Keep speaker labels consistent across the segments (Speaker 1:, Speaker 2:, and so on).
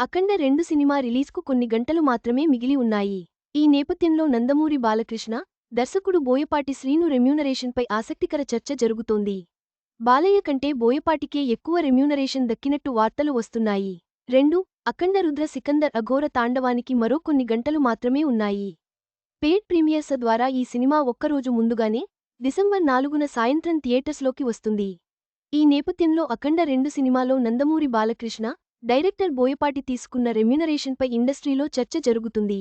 Speaker 1: అఖండ రెండు సినిమా రిలీజ్కు కొన్ని గంటలు మాత్రమే మిగిలి ఉన్నాయి. ఈ నేపథ్యంలో నందమూరి బాలకృష్ణ దర్శకుడు బోయపాటి శ్రీను రెమ్యూనరేషన్పై ఆసక్తికర చర్చ జరుగుతోంది. బాలయ్య కంటే బోయపాటికే ఎక్కువ రెమ్యూనరేషన్ దక్కినట్టు వార్తలు వస్తున్నాయి. రెండు అఖండ రుద్ర సికందర్ అఘోర తాండవానికి మరో కొన్ని గంటలు మాత్రమే ఉన్నాయి. పేడ్ ప్రీమియర్స్ ద్వారా ఈ సినిమా ఒక్కరోజు ముందుగానే డిసెంబర్ నాలుగున సాయంత్రం థియేటర్స్లోకి వస్తుంది. ఈ నేపథ్యంలో అఖండ రెండు సినిమాలో నందమూరి బాలకృష్ణ డైరెక్టర్ బోయపాటి తీసుకున్న రెమ్యునరేషన్పై ఇండస్ట్రీలో చర్చ జరుగుతుంది.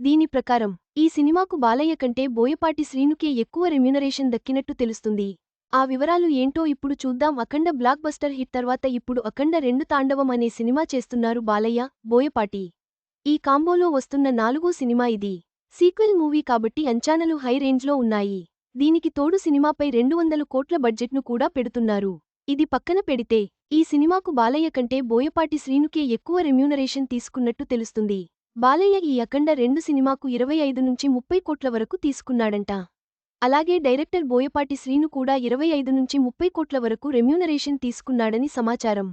Speaker 1: దీని ప్రకారం ఈ సినిమాకు బాలయ్య కంటే బోయపాటి శ్రీనుకే ఎక్కువ రెమ్యునరేషన్ దక్కినట్టు తెలుస్తుంది. ఆ వివరాలు ఏంటో ఇప్పుడు చూద్దాం. అఖండ బ్లాక్ బస్టర్ హిట్ తర్వాత ఇప్పుడు అఖండ రెండు తాండవం అనే సినిమా చేస్తున్నారు బాలయ్య బోయపాటి. ఈ కాంబోలో వస్తున్న నాలుగో సినిమా ఇది. సీక్వెల్ మూవీ కాబట్టి అంచనాలు హై రేంజ్లో ఉన్నాయి. దీనికి తోడు సినిమాపై రెండు వందల కోట్ల బడ్జెట్ను కూడా పెడుతున్నారు. ఇది పక్కన పెడితే ఈ సినిమాకు బాలయ్య కంటే బోయపాటి శ్రీనుకే ఎక్కువ రెమ్యూనరేషన్ తీసుకున్నట్టు తెలుస్తుంది. బాలయ్య ఈ అఖండ రెండు సినిమాకు ఇరవై ఐదు నుంచి ముప్పై కోట్ల వరకు తీసుకున్నాడంట. అలాగే డైరెక్టర్ బోయపాటి శ్రీను కూడా ఇరవై ఐదు నుంచి ముప్పై కోట్ల వరకు రెమ్యూనరేషన్ తీసుకున్నాడని సమాచారం.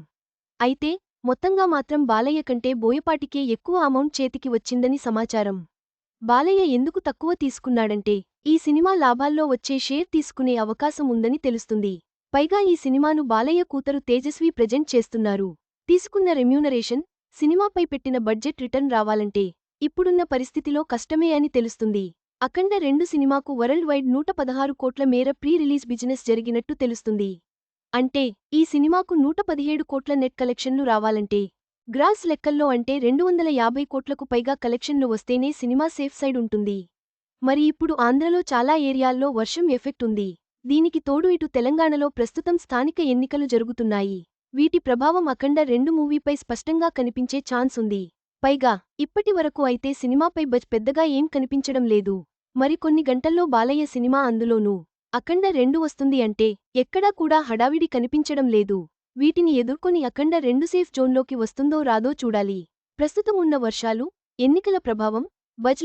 Speaker 1: అయితే మొత్తంగా మాత్రం బాలయ్య కంటే బోయపాటికే ఎక్కువ అమౌంట్ చేతికి వచ్చిందని సమాచారం. బాలయ్య ఎందుకు తక్కువ తీసుకున్నాడంటే ఈ సినిమా లాభాల్లో వచ్చే షేర్ తీసుకునే అవకాశం ఉందని తెలుస్తుంది. పైగా ఈ సినిమాను బాలయ్య కూతురు తేజస్వి ప్రెజెంట్ చేస్తున్నారు. తీసుకున్న రెమ్యూనరేషన్ సినిమాపై పెట్టిన బడ్జెట్ రిటర్న్ రావాలంటే ఇప్పుడున్న పరిస్థితిలో కష్టమే అని తెలుస్తుంది. అఖండ రెండు సినిమాకు వరల్డ్ వైడ్ నూట పదహారు కోట్ల మేర ప్రీ రిలీజ్ బిజినెస్ జరిగినట్టు తెలుస్తుంది. అంటే ఈ సినిమాకు నూట పదిహేడు కోట్ల నెట్ కలెక్షన్లు రావాలంటే గ్రాస్ లెక్కల్లో అంటే రెండు వందల యాభై కోట్లకు పైగా కలెక్షన్లు వస్తేనే సినిమా సేఫ్ సైడ్ ఉంటుంది. మరి ఇప్పుడు ఆంధ్రలో చాలా ఏరియాల్లో వర్షం ఎఫెక్ట్ ఉంది. దీనికి తోడు ఇటు తెలంగాణలో ప్రస్తుతం స్థానిక ఎన్నికలు జరుగుతున్నాయి. వీటి ప్రభావం అఖండ రెండు మూవీపై స్పష్టంగా కనిపించే ఛాన్స్ ఉంది. పైగా ఇప్పటి వరకు అయితే సినిమాపై బజ్ పెద్దగా ఏం కనిపించడం లేదు. మరికొన్ని గంటల్లో బాలయ్య సినిమా అందులోనూ. అఖండ రెండు వస్తుంది అంటే ఎక్కడా కూడా హడావిడి కనిపించడం లేదు. వీటిని ఎదుర్కొని అఖండ రెండు సేఫ్ జోన్లోకి వస్తుందో రాదో చూడాలి. ప్రస్తుతం ఉన్న వర్షాలు ఎన్నికల ప్రభావం బజ్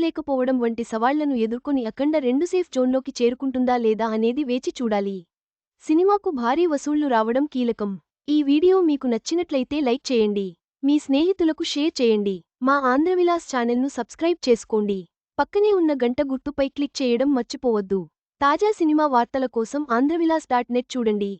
Speaker 1: వంటి సవాళ్ళను ఎదుర్కొని అఖండ రెండు సేఫ్ జోన్లోకి చేరుకుంటుందా లేదా అనేది వేచి చూడాలి. సినిమాకు భారీ వసూళ్ళు రావడం కీలకం. ఈ వీడియో మీకు నచ్చినట్లయితే లైక్ చేయండి. మీ స్నేహితులకు షేర్ చేయండి. మా ఆంధ్రవిలాస్ ఛానల్ను సబ్స్క్రైబ్ చేసుకోండి. పక్కనే ఉన్న గంట గుర్తుపై క్లిక్ చేయడం మర్చిపోవద్దు. తాజా సినిమా వార్తల కోసం ఆంధ్రవిలాస్ డాట్ నెట్ చూడండి.